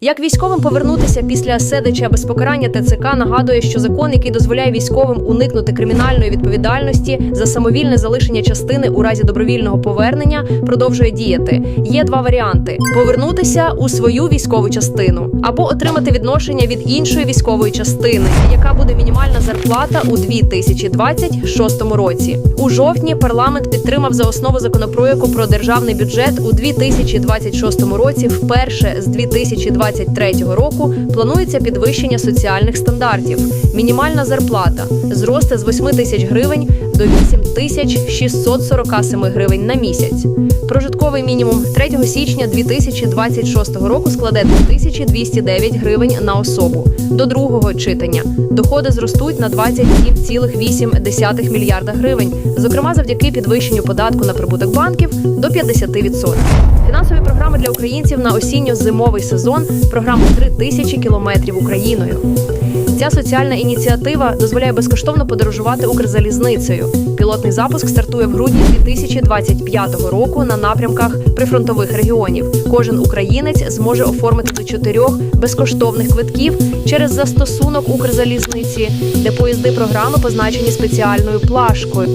Як військовим повернутися після седича без покарання ТЦК нагадує, що закон, який дозволяє військовим уникнути кримінальної відповідальності за самовільне залишення частини у разі добровільного повернення, продовжує діяти. Є два варіанти: повернутися у свою військову частину або отримати відношення від іншої військової частини, яка буде мінімальна зарплата у 2026 році. У жовтні парламент підтримав за основу законопроекту про державний бюджет у 2026 році. Вперше з 2023 року планується підвищення соціальних стандартів. Мінімальна зарплата зросте з 8 тисяч гривень до 8 тисяч 647 гривень на місяць. Прожитковий мінімум 3 січня 2026 року складе 2209 гривень на особу. До другого читання доходи зростуть на 27,8 мільярда гривень, зокрема завдяки підвищенню податку на прибуток банків до 50%. Фінансові програми для українців на осінньо-зимовий сезон. Програму «3 тисячі кілометрів Україною. Ця соціальна ініціатива дозволяє безкоштовно подорожувати Укрзалізницею. Пілотний запуск стартує в грудні 2025 року на напрямках прифронтових регіонів. Кожен українець зможе оформити до чотирьох безкоштовних квитків через застосунок Укрзалізниці, де поїзди програми позначені спеціальною плашкою.